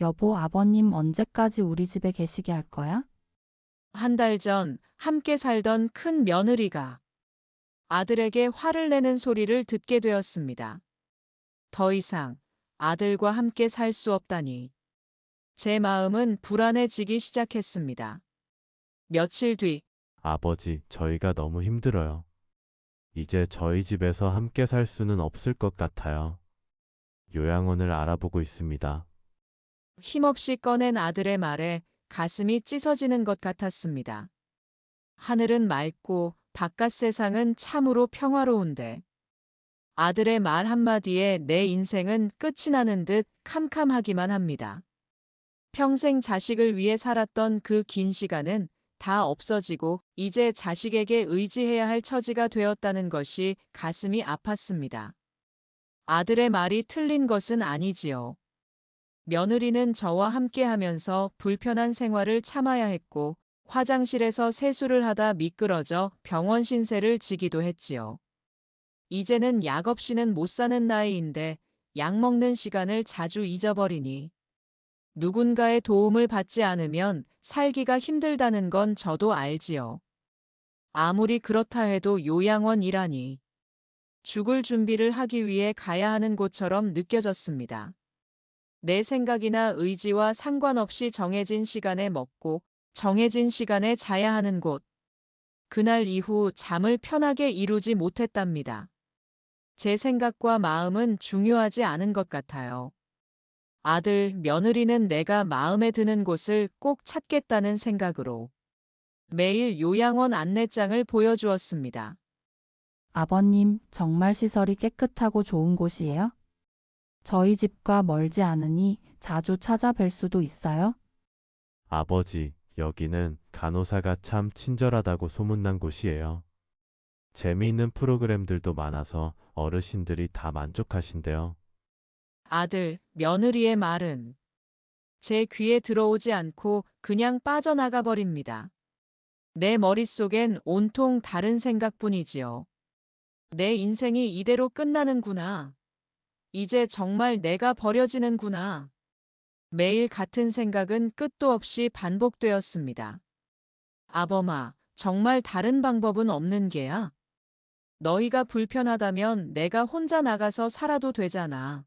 여보, 아버님 언제까지 우리 집에 계시게 할 거야? 한 달 전 함께 살던 큰 며느리가 아들에게 화를 내는 소리를 듣게 되었습니다. 더 이상 아들과 함께 살 수 없다니. 제 마음은 불안해지기 시작했습니다. 며칠 뒤 아버지, 저희가 너무 힘들어요. 이제 저희 집에서 함께 살 수는 없을 것 같아요. 요양원을 알아보고 있습니다. 힘없이 꺼낸 아들의 말에 가슴이 찢어지는 것 같았습니다. 하늘은 맑고 바깥 세상은 참으로 평화로운데 아들의 말 한마디에 내 인생은 끝이 나는 듯 캄캄하기만 합니다. 평생 자식을 위해 살았던 그 긴 시간은 다 없어지고 이제 자식에게 의지해야 할 처지가 되었다는 것이 가슴이 아팠습니다. 아들의 말이 틀린 것은 아니지요. 며느리는 저와 함께 하면서 불편한 생활을 참아야 했고 화장실에서 세수를 하다 미끄러져 병원 신세를 지기도 했지요. 이제는 약 없이는 못 사는 나이인데 약 먹는 시간을 자주 잊어버리니 누군가의 도움을 받지 않으면 살기가 힘들다는 건 저도 알지요. 아무리 그렇다 해도 요양원이라니 죽을 준비를 하기 위해 가야 하는 곳처럼 느껴졌습니다. 내 생각이나 의지와 상관없이 정해진 시간에 먹고 정해진 시간에 자야 하는 곳. 그날 이후 잠을 편하게 이루지 못했답니다. 제 생각과 마음은 중요하지 않은 것 같아요. 아들, 며느리는 내가 마음에 드는 곳을 꼭 찾겠다는 생각으로 매일 요양원 안내장을 보여주었습니다. 아버님, 정말 시설이 깨끗하고 좋은 곳이에요? 저희 집과 멀지 않으니 자주 찾아뵐 수도 있어요? 아버지, 여기는 간호사가 참 친절하다고 소문난 곳이에요. 재미있는 프로그램들도 많아서 어르신들이 다 만족하신대요. 아들, 며느리의 말은 제 귀에 들어오지 않고 그냥 빠져나가 버립니다. 내 머릿속엔 온통 다른 생각뿐이지요. 내 인생이 이대로 끝나는구나. 이제 정말 내가 버려지는구나. 매일 같은 생각은 끝도 없이 반복되었습니다. 아범아, 정말 다른 방법은 없는 게야? 너희가 불편하다면 내가 혼자 나가서 살아도 되잖아.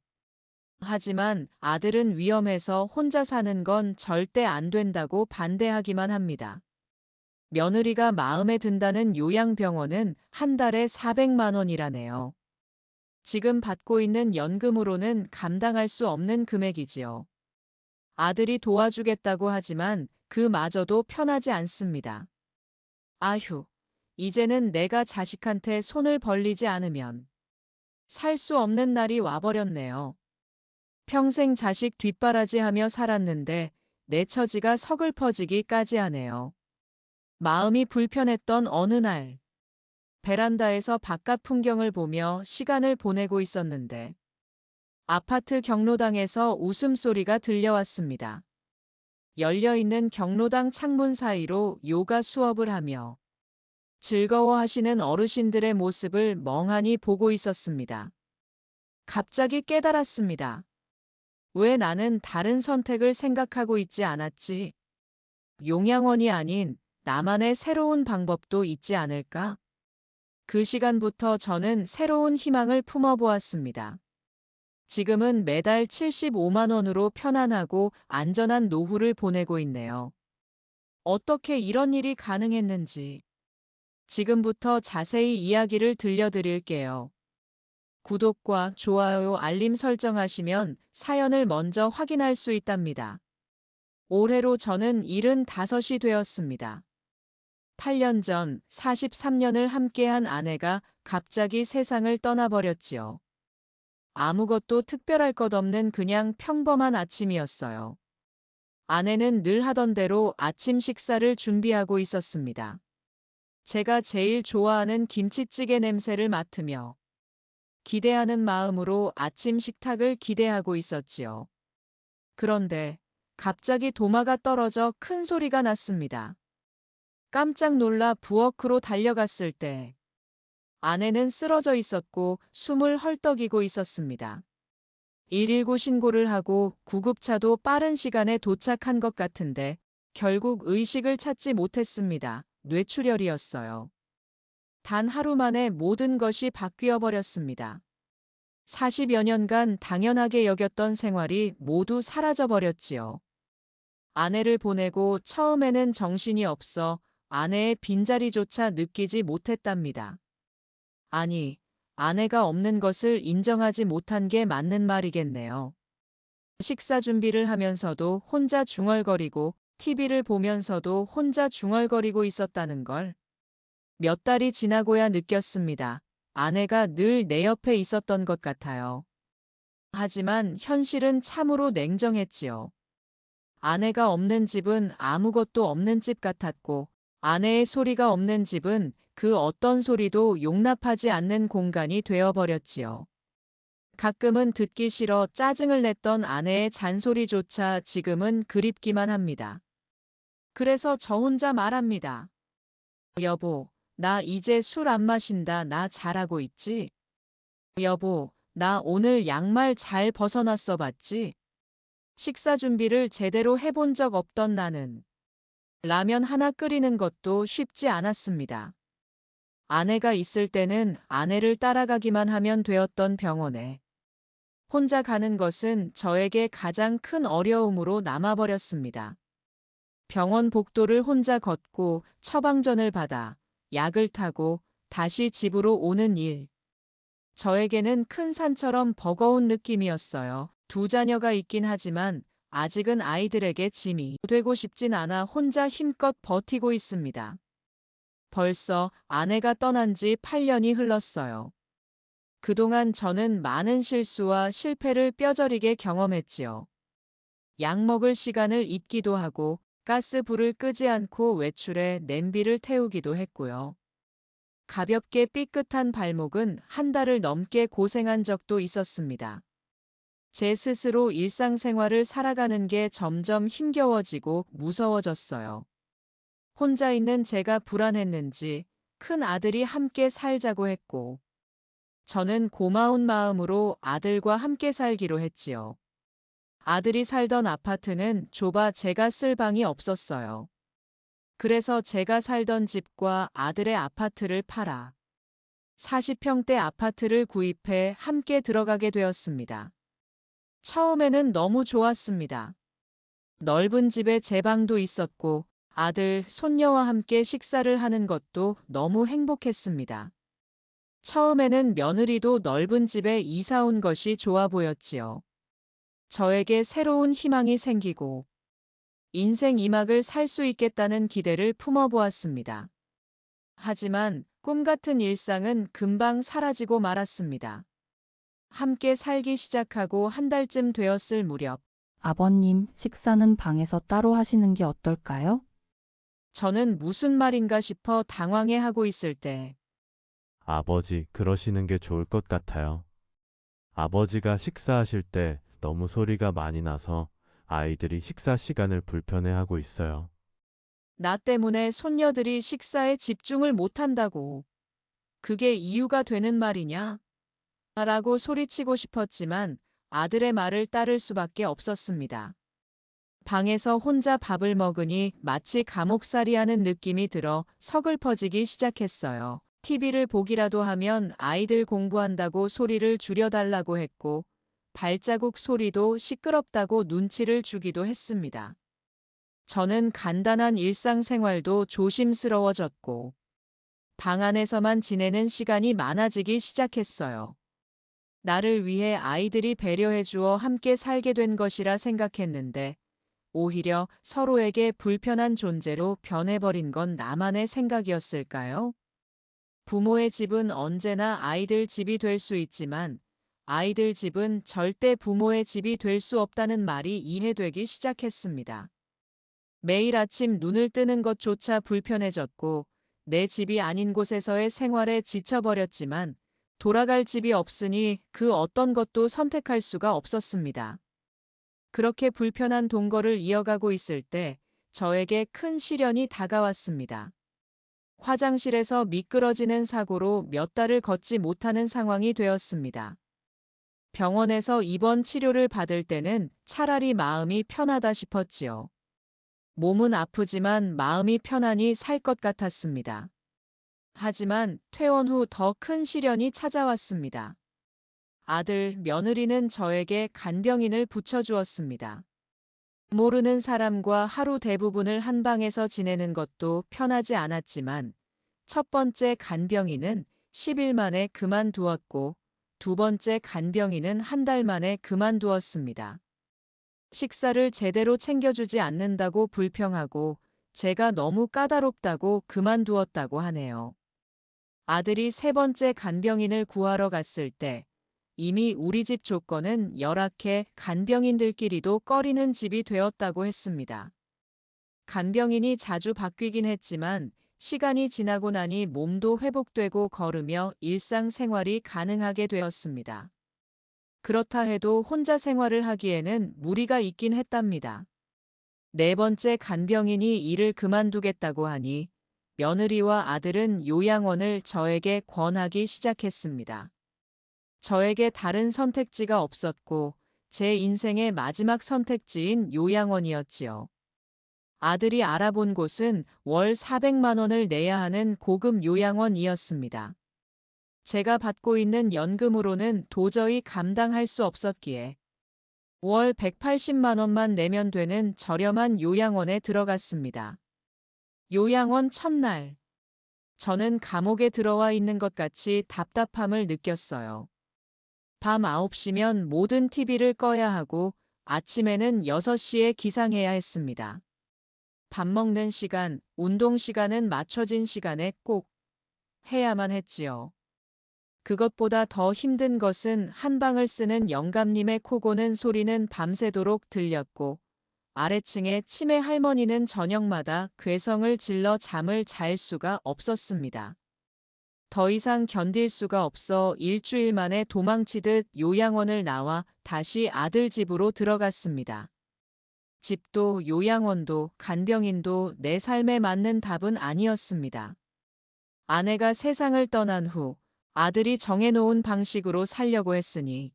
하지만 아들은 위험해서 혼자 사는 건 절대 안 된다고 반대하기만 합니다. 며느리가 마음에 든다는 요양병원은 한 달에 400만 원이라네요. 지금 받고 있는 연금으로는 감당할 수 없는 금액이지요. 아들이 도와주겠다고 하지만 그마저도 편하지 않습니다. 아휴, 이제는 내가 자식한테 손을 벌리지 않으면 살 수 없는 날이 와버렸네요. 평생 자식 뒷바라지 하며 살았는데 내 처지가 서글퍼지기까지 하네요. 마음이 불편했던 어느 날, 베란다에서 바깥 풍경을 보며 시간을 보내고 있었는데, 아파트 경로당에서 웃음소리가 들려왔습니다. 열려있는 경로당 창문 사이로 요가 수업을 하며 즐거워하시는 어르신들의 모습을 멍하니 보고 있었습니다. 갑자기 깨달았습니다. 왜 나는 다른 선택을 생각하고 있지 않았지? 용양원이 아닌 나만의 새로운 방법도 있지 않을까? 그 시간부터 저는 새로운 희망을 품어보았습니다. 지금은 매달 75만 원으로 편안하고 안전한 노후를 보내고 있네요. 어떻게 이런 일이 가능했는지 지금부터 자세히 이야기를 들려드릴게요. 구독과 좋아요, 알림 설정하시면 사연을 먼저 확인할 수 있답니다. 올해로 저는 75이 되었습니다. 8년 전 43년을 함께한 아내가 갑자기 세상을 떠나버렸지요. 아무것도 특별할 것 없는 그냥 평범한 아침이었어요. 아내는 늘 하던 대로 아침 식사를 준비하고 있었습니다. 제가 제일 좋아하는 김치찌개 냄새를 맡으며 기대하는 마음으로 아침 식탁을 기대하고 있었지요. 그런데 갑자기 도마가 떨어져 큰 소리가 났습니다. 깜짝 놀라 부엌으로 달려갔을 때 아내는 쓰러져 있었고 숨을 헐떡이고 있었습니다. 119 신고를 하고 구급차도 빠른 시간에 도착한 것 같은데 결국 의식을 찾지 못했습니다. 뇌출혈이었어요. 단 하루 만에 모든 것이 바뀌어 버렸습니다. 40여 년간 당연하게 여겼던 생활이 모두 사라져 버렸지요. 아내를 보내고 처음에는 정신이 없어 아내의 빈자리조차 느끼지 못했답니다. 아니, 아내가 없는 것을 인정하지 못한 게 맞는 말이겠네요. 식사 준비를 하면서도 혼자 중얼거리고 TV를 보면서도 혼자 중얼거리고 있었다는 걸 몇 달이 지나고야 느꼈습니다. 아내가 늘 내 옆에 있었던 것 같아요. 하지만 현실은 참으로 냉정했지요. 아내가 없는 집은 아무것도 없는 집 같았고 아내의 소리가 없는 집은 그 어떤 소리도 용납하지 않는 공간이 되어버렸지요. 가끔은 듣기 싫어 짜증을 냈던 아내의 잔소리조차 지금은 그립기만 합니다. 그래서 저 혼자 말합니다. 여보, 나 이제 술 안 마신다. 나 잘하고 있지? 여보, 나 오늘 양말 잘 벗어놨어 봤지? 식사 준비를 제대로 해본 적 없던 나는 라면 하나 끓이는 것도 쉽지 않았습니다. 아내가 있을 때는 아내를 따라가기만 하면 되었던 병원에 혼자 가는 것은 저에게 가장 큰 어려움으로 남아버렸습니다. 병원 복도를 혼자 걷고 처방전을 받아 약을 타고 다시 집으로 오는 일. 저에게는 큰 산처럼 버거운 느낌이었어요. 두 자녀가 있긴 하지만 아직은 아이들에게 짐이 되고 싶진 않아 혼자 힘껏 버티고 있습니다. 벌써 아내가 떠난 지 8년이 흘렀어요. 그동안 저는 많은 실수와 실패를 뼈저리게 경험했지요. 약 먹을 시간을 잊기도 하고 가스 불을 끄지 않고 외출해 냄비를 태우기도 했고요. 가볍게 삐끗한 발목은 한 달을 넘게 고생한 적도 있었습니다. 제 스스로 일상생활을 살아가는 게 점점 힘겨워지고 무서워졌어요. 혼자 있는 제가 불안했는지 큰 아들이 함께 살자고 했고, 저는 고마운 마음으로 아들과 함께 살기로 했지요. 아들이 살던 아파트는 좁아 제가 쓸 방이 없었어요. 그래서 제가 살던 집과 아들의 아파트를 팔아 40평대 아파트를 구입해 함께 들어가게 되었습니다. 처음에는 너무 좋았습니다. 넓은 집에 제 방도 있었고 아들, 손녀와 함께 식사를 하는 것도 너무 행복했습니다. 처음에는 며느리도 넓은 집에 이사 온 것이 좋아 보였지요. 저에게 새로운 희망이 생기고 인생 이막을 살 수 있겠다는 기대를 품어보았습니다. 하지만 꿈 같은 일상은 금방 사라지고 말았습니다. 함께 살기 시작하고 한 달쯤 되었을 무렵, 아버님, 식사는 방에서 따로 하시는 게 어떨까요? 저는 무슨 말인가 싶어 당황해 하고 있을 때, 아버지, 그러시는 게 좋을 것 같아요. 아버지가 식사하실 때 너무 소리가 많이 나서 아이들이 식사 시간을 불편해하고 있어요. 나 때문에 손녀들이 식사에 집중을 못한다고. 그게 이유가 되는 말이냐? 라고 소리치고 싶었지만 아들의 말을 따를 수밖에 없었습니다. 방에서 혼자 밥을 먹으니 마치 감옥살이 하는 느낌이 들어 서글퍼지기 시작했어요. TV를 보기라도 하면 아이들 공부한다고 소리를 줄여달라고 했고, 발자국 소리도 시끄럽다고 눈치를 주기도 했습니다. 저는 간단한 일상생활도 조심스러워졌고, 방 안에서만 지내는 시간이 많아지기 시작했어요. 나를 위해 아이들이 배려해 주어 함께 살게 된 것이라 생각했는데, 오히려 서로에게 불편한 존재로 변해버린 건 나만의 생각이었을까요? 부모의 집은 언제나 아이들 집이 될 수 있지만, 아이들 집은 절대 부모의 집이 될 수 없다는 말이 이해되기 시작했습니다. 매일 아침 눈을 뜨는 것조차 불편해졌고, 내 집이 아닌 곳에서의 생활에 지쳐버렸지만, 돌아갈 집이 없으니 그 어떤 것도 선택할 수가 없었습니다. 그렇게 불편한 동거를 이어가고 있을 때, 저에게 큰 시련이 다가왔습니다. 화장실에서 미끄러지는 사고로 몇 달을 걷지 못하는 상황이 되었습니다. 병원에서 입원 치료를 받을 때는 차라리 마음이 편하다 싶었지요. 몸은 아프지만 마음이 편하니 살 것 같았습니다. 하지만 퇴원 후 더 큰 시련이 찾아왔습니다. 아들, 며느리는 저에게 간병인을 붙여주었습니다. 모르는 사람과 하루 대부분을 한 방에서 지내는 것도 편하지 않았지만 첫 번째 간병인은 10일 만에 그만두었고 두 번째 간병인은 한 달 만에 그만두었습니다. 식사를 제대로 챙겨주지 않는다고 불평하고 제가 너무 까다롭다고 그만두었다고 하네요. 아들이 세 번째 간병인을 구하러 갔을 때 이미 우리 집 조건은 열악해 간병인들끼리도 꺼리는 집이 되었다고 했습니다. 간병인이 자주 바뀌긴 했지만 시간이 지나고 나니 몸도 회복되고 걸으며 일상생활이 가능하게 되었습니다. 그렇다 해도 혼자 생활을 하기에는 무리가 있긴 했답니다. 네 번째 간병인이 일을 그만두겠다고 하니 며느리와 아들은 요양원을 저에게 권하기 시작했습니다. 저에게 다른 선택지가 없었고 제 인생의 마지막 선택지인 요양원이었지요. 아들이 알아본 곳은 월 400만 원을 내야 하는 고급 요양원이었습니다. 제가 받고 있는 연금으로는 도저히 감당할 수 없었기에 월 180만 원만 내면 되는 저렴한 요양원에 들어갔습니다. 요양원 첫날. 저는 감옥에 들어와 있는 것 같이 답답함을 느꼈어요. 밤 9시면 모든 TV를 꺼야 하고 아침에는 6시에 기상해야 했습니다. 밥 먹는 시간, 운동 시간은 맞춰진 시간에 꼭 해야만 했지요. 그것보다 더 힘든 것은 한 방을 쓰는 영감님의 코 고는 소리는 밤새도록 들렸고 아래층의 치매 할머니는 저녁마다 괴성을 질러 잠을 잘 수가 없었습니다. 더 이상 견딜 수가 없어 일주일 만에 도망치듯 요양원을 나와 다시 아들 집으로 들어갔습니다. 집도 요양원도 간병인도 내 삶에 맞는 답은 아니었습니다. 아내가 세상을 떠난 후 아들이 정해놓은 방식으로 살려고 했으니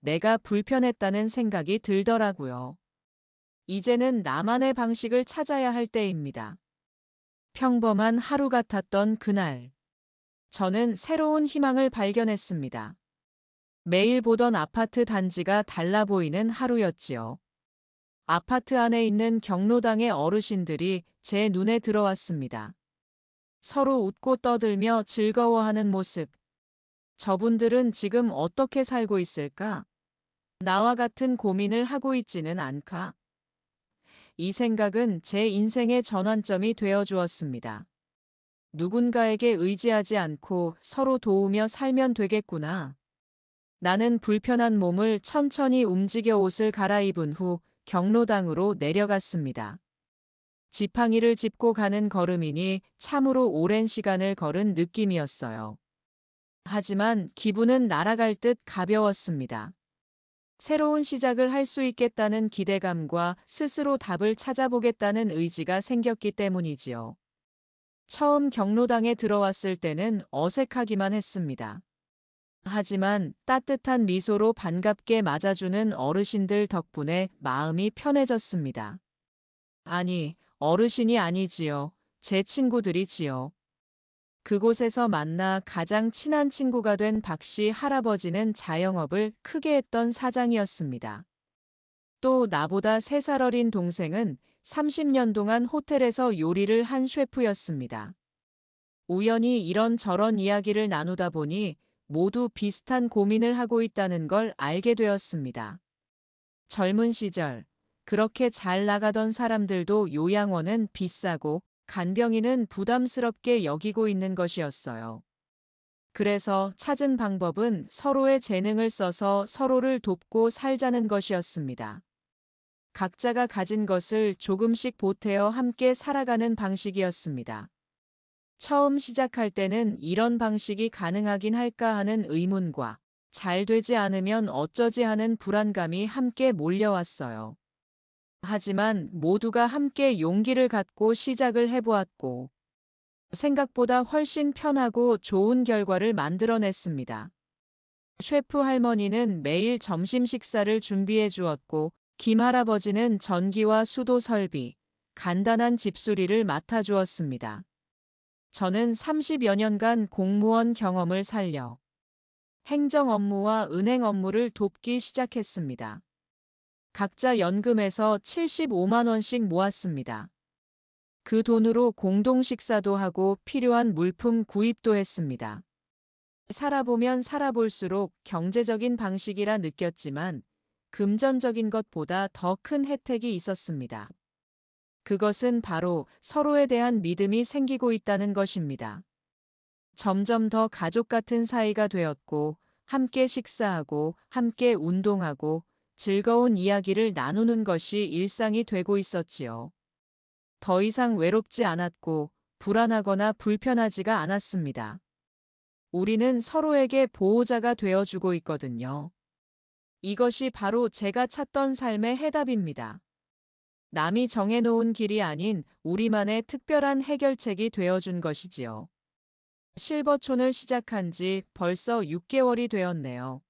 내가 불편했다는 생각이 들더라고요. 이제는 나만의 방식을 찾아야 할 때입니다. 평범한 하루 같았던 그날. 저는 새로운 희망을 발견했습니다. 매일 보던 아파트 단지가 달라 보이는 하루였지요. 아파트 안에 있는 경로당의 어르신들이 제 눈에 들어왔습니다. 서로 웃고 떠들며 즐거워하는 모습. 저분들은 지금 어떻게 살고 있을까? 나와 같은 고민을 하고 있지는 않까? 이 생각은 제 인생의 전환점이 되어 주었습니다. 누군가에게 의지하지 않고 서로 도우며 살면 되겠구나. 나는 불편한 몸을 천천히 움직여 옷을 갈아입은 후 경로당으로 내려갔습니다. 지팡이를 짚고 가는 걸음이니 참으로 오랜 시간을 걸은 느낌이었어요. 하지만 기분은 날아갈 듯 가벼웠습니다. 새로운 시작을 할 수 있겠다는 기대감과 스스로 답을 찾아보겠다는 의지가 생겼기 때문이지요. 처음 경로당에 들어왔을 때는 어색하기만 했습니다. 하지만 따뜻한 미소로 반갑게 맞아주는 어르신들 덕분에 마음이 편해졌습니다. 아니, 어르신이 아니지요. 제 친구들이지요. 그곳에서 만나 가장 친한 친구가 된 박씨 할아버지는 자영업을 크게 했던 사장이었습니다. 또 나보다 3살 어린 동생은 30년 동안 호텔에서 요리를 한 셰프였습니다. 우연히 이런저런 이야기를 나누다 보니 모두 비슷한 고민을 하고 있다는 걸 알게 되었습니다. 젊은 시절, 그렇게 잘 나가던 사람들도 요양원은 비싸고 간병인은 부담스럽게 여기고 있는 것이었어요. 그래서 찾은 방법은 서로의 재능을 써서 서로를 돕고 살자는 것이었습니다. 각자가 가진 것을 조금씩 보태어 함께 살아가는 방식이었습니다. 처음 시작할 때는 이런 방식이 가능하긴 할까 하는 의문과 잘 되지 않으면 어쩌지 하는 불안감이 함께 몰려왔어요. 하지만 모두가 함께 용기를 갖고 시작을 해보았고, 생각보다 훨씬 편하고 좋은 결과를 만들어냈습니다. 셰프 할머니는 매일 점심 식사를 준비해 주었고, 김 할아버지는 전기와 수도 설비, 간단한 집수리를 맡아 주었습니다. 저는 30여 년간 공무원 경험을 살려 행정 업무와 은행 업무를 돕기 시작했습니다. 각자 연금에서 75만 원씩 모았습니다. 그 돈으로 공동 식사도 하고 필요한 물품 구입도 했습니다. 살아보면 살아볼수록 경제적인 방식이라 느꼈지만 금전적인 것보다 더 큰 혜택이 있었습니다. 그것은 바로 서로에 대한 믿음이 생기고 있다는 것입니다. 점점 더 가족 같은 사이가 되었고, 함께 식사하고, 함께 운동하고, 즐거운 이야기를 나누는 것이 일상이 되고 있었지요. 더 이상 외롭지 않았고, 불안하거나 불편하지가 않았습니다. 우리는 서로에게 보호자가 되어주고 있거든요. 이것이 바로 제가 찾던 삶의 해답입니다. 남이 정해놓은 길이 아닌 우리만의 특별한 해결책이 되어준 것이지요. 실버촌을 시작한 지 벌써 6개월이 되었네요.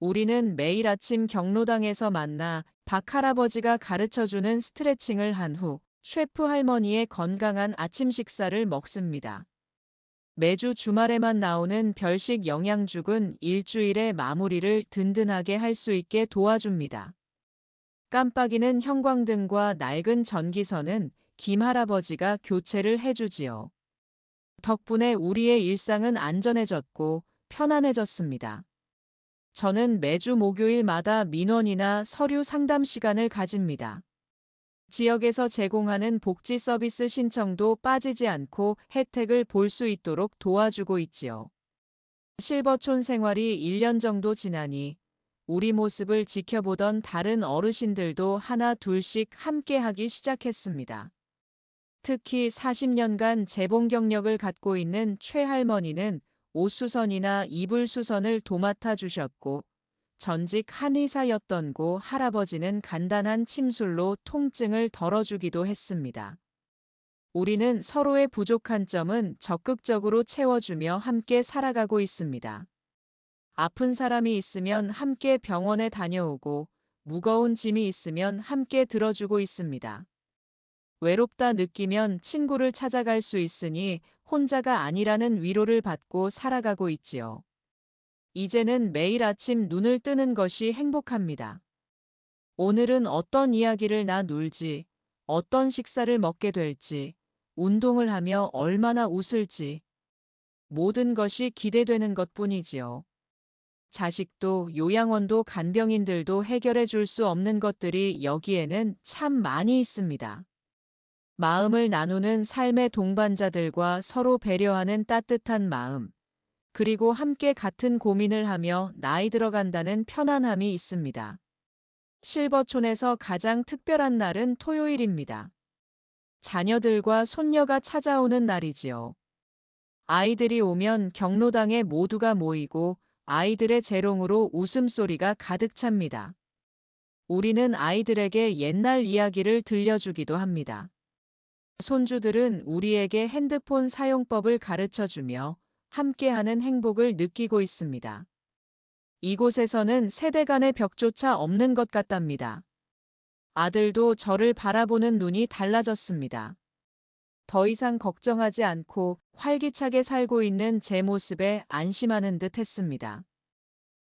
우리는 매일 아침 경로당에서 만나 박 할아버지가 가르쳐주는 스트레칭을 한 후 셰프 할머니의 건강한 아침 식사를 먹습니다. 매주 주말에만 나오는 별식 영양죽은 일주일의 마무리를 든든하게 할 수 있게 도와줍니다. 깜빡이는 형광등과 낡은 전기선은 김 할아버지가 교체를 해주지요. 덕분에 우리의 일상은 안전해졌고 편안해졌습니다. 저는 매주 목요일마다 민원이나 서류 상담 시간을 가집니다. 지역에서 제공하는 복지 서비스 신청도 빠지지 않고 혜택을 볼 수 있도록 도와주고 있지요. 실버촌 생활이 1년 정도 지나니 우리 모습을 지켜보던 다른 어르신들도 하나 둘씩 함께 하기 시작했습니다. 특히 40년간 재봉 경력을 갖고 있는 최할머니는 옷수선이나 이불수선을 도맡아 주셨고 전직 한의사였던 고 할아버지는 간단한 침술로 통증을 덜어주기도 했습니다. 우리는 서로의 부족한 점은 적극적으로 채워주며 함께 살아가고 있습니다. 아픈 사람이 있으면 함께 병원에 다녀오고 무거운 짐이 있으면 함께 들어주고 있습니다. 외롭다 느끼면 친구를 찾아갈 수 있으니 혼자가 아니라는 위로를 받고 살아가고 있지요. 이제는 매일 아침 눈을 뜨는 것이 행복합니다. 오늘은 어떤 이야기를 나눌지, 어떤 식사를 먹게 될지, 운동을 하며 얼마나 웃을지, 모든 것이 기대되는 것 뿐이지요. 자식도 요양원도 간병인들도 해결해 줄 수 없는 것들이 여기에는 참 많이 있습니다. 마음을 나누는 삶의 동반자들과 서로 배려하는 따뜻한 마음, 그리고 함께 같은 고민을 하며 나이 들어간다는 편안함이 있습니다. 실버촌에서 가장 특별한 날은 토요일입니다. 자녀들과 손녀가 찾아오는 날이지요. 아이들이 오면 경로당에 모두가 모이고 아이들의 재롱으로 웃음소리가 가득 찹니다. 우리는 아이들에게 옛날 이야기를 들려주기도 합니다. 손주들은 우리에게 핸드폰 사용법을 가르쳐 주며 함께하는 행복을 느끼고 있습니다. 이곳에서는 세대 간의 벽조차 없는 것 같답니다. 아들도 저를 바라보는 눈이 달라졌습니다. 더 이상 걱정하지 않고 활기차게 살고 있는 제 모습에 안심하는 듯 했습니다.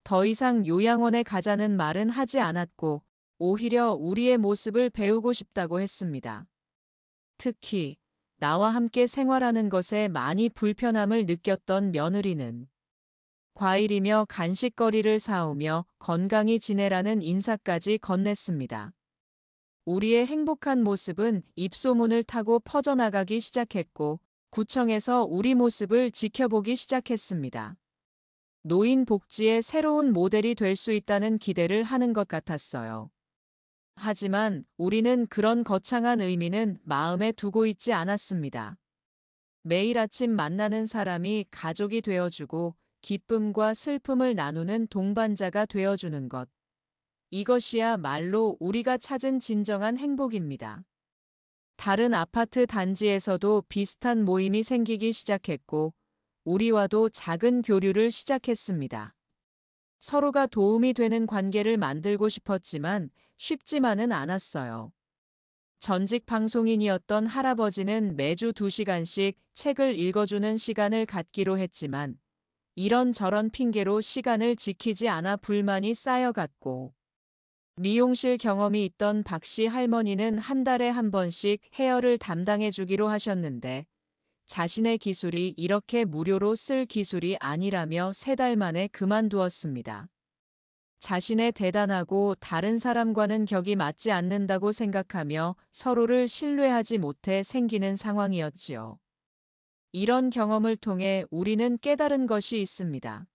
더 이상 요양원에 가자는 말은 하지 않았고 오히려 우리의 모습을 배우고 싶다고 했습니다. 특히 나와 함께 생활하는 것에 많이 불편함을 느꼈던 며느리는 과일이며 간식거리를 사오며 건강히 지내라는 인사까지 건넸습니다. 우리의 행복한 모습은 입소문을 타고 퍼져나가기 시작했고 구청에서 우리 모습을 지켜보기 시작했습니다. 노인 복지의 새로운 모델이 될 수 있다는 기대를 하는 것 같았어요. 하지만 우리는 그런 거창한 의미는 마음에 두고 있지 않았습니다. 매일 아침 만나는 사람이 가족이 되어주고 기쁨과 슬픔을 나누는 동반자가 되어주는 것. 이것이야 말로 우리가 찾은 진정한 행복입니다. 다른 아파트 단지에서도 비슷한 모임이 생기기 시작했고, 우리와도 작은 교류를 시작했습니다. 서로가 도움이 되는 관계를 만들고 싶었지만 쉽지만은 않았어요. 전직 방송인이었던 할아버지는 매주 2시간씩 책을 읽어주는 시간을 갖기로 했지만 이런저런 핑계로 시간을 지키지 않아 불만이 쌓여갔고 미용실 경험이 있던 박씨 할머니는 한 달에 한 번씩 헤어를 담당해 주기로 하셨는데 자신의 기술이 이렇게 무료로 쓸 기술이 아니라며 세 달 만에 그만두었습니다. 자신의 대단하고 다른 사람과는 격이 맞지 않는다고 생각하며 서로를 신뢰하지 못해 생기는 상황이었지요. 이런 경험을 통해 우리는 깨달은 것이 있습니다.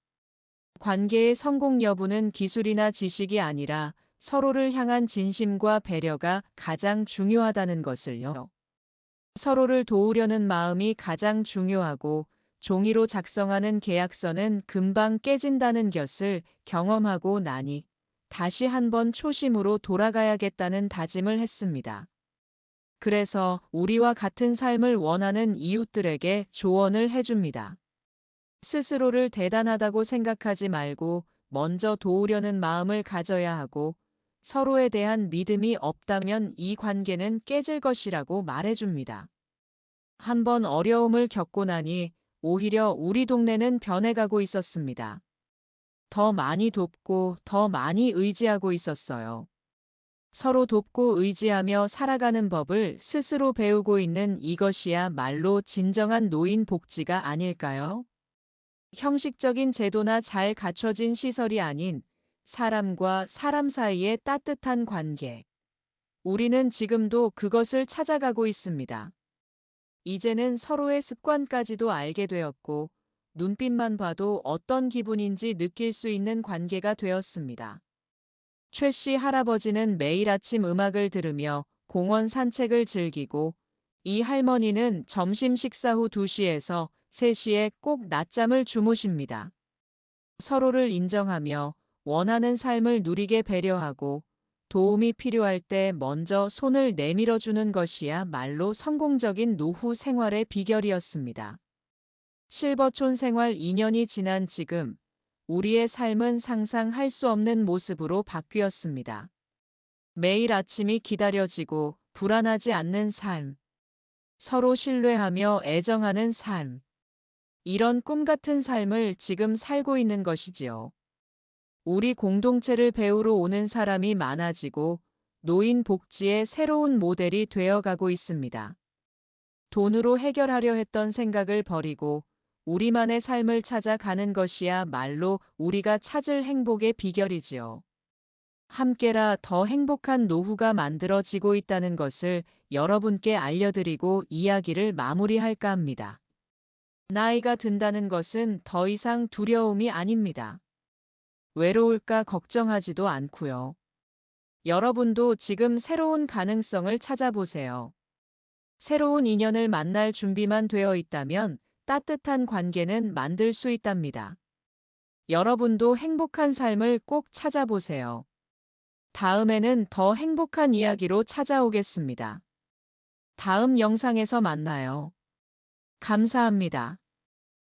관계의 성공 여부는 기술이나 지식이 아니라 서로를 향한 진심과 배려가 가장 중요하다는 것을요. 서로를 도우려는 마음이 가장 중요하고 종이로 작성하는 계약서는 금방 깨진다는 것을 경험하고 나니 다시 한번 초심으로 돌아가야겠다는 다짐을 했습니다. 그래서 우리와 같은 삶을 원하는 이웃들에게 조언을 해줍니다. 스스로를 대단하다고 생각하지 말고 먼저 도우려는 마음을 가져야 하고 서로에 대한 믿음이 없다면 이 관계는 깨질 것이라고 말해줍니다. 한번 어려움을 겪고 나니 오히려 우리 동네는 변해가고 있었습니다. 더 많이 돕고 더 많이 의지하고 있었어요. 서로 돕고 의지하며 살아가는 법을 스스로 배우고 있는 이것이야 말로 진정한 노인 복지가 아닐까요? 형식적인 제도나 잘 갖춰진 시설이 아닌 사람과 사람 사이의 따뜻한 관계. 우리는 지금도 그것을 찾아가고 있습니다. 이제는 서로의 습관까지도 알게 되었고, 눈빛만 봐도 어떤 기분인지 느낄 수 있는 관계가 되었습니다. 최 씨 할아버지는 매일 아침 음악을 들으며 공원 산책을 즐기고, 이 할머니는 점심 식사 후 2시에서 3시에 꼭 낮잠을 주무십니다. 서로를 인정하며 원하는 삶을 누리게 배려하고 도움이 필요할 때 먼저 손을 내밀어 주는 것이야 말로 성공적인 노후 생활의 비결이었습니다. 실버촌 생활 2년이 지난 지금 우리의 삶은 상상할 수 없는 모습으로 바뀌었습니다. 매일 아침이 기다려지고 불안하지 않는 삶. 서로 신뢰하며 애정하는 삶. 이런 꿈 같은 삶을 지금 살고 있는 것이지요. 우리 공동체를 배우러 오는 사람이 많아지고 노인 복지의 새로운 모델이 되어가고 있습니다. 돈으로 해결하려 했던 생각을 버리고 우리만의 삶을 찾아가는 것이야 말로 우리가 찾을 행복의 비결이지요. 함께라 더 행복한 노후가 만들어지고 있다는 것을 여러분께 알려드리고 이야기를 마무리할까 합니다. 나이가 든다는 것은 더 이상 두려움이 아닙니다. 외로울까 걱정하지도 않고요. 여러분도 지금 새로운 가능성을 찾아보세요. 새로운 인연을 만날 준비만 되어 있다면 따뜻한 관계는 만들 수 있답니다. 여러분도 행복한 삶을 꼭 찾아보세요. 다음에는 더 행복한 이야기로 찾아오겠습니다. 다음 영상에서 만나요. 감사합니다.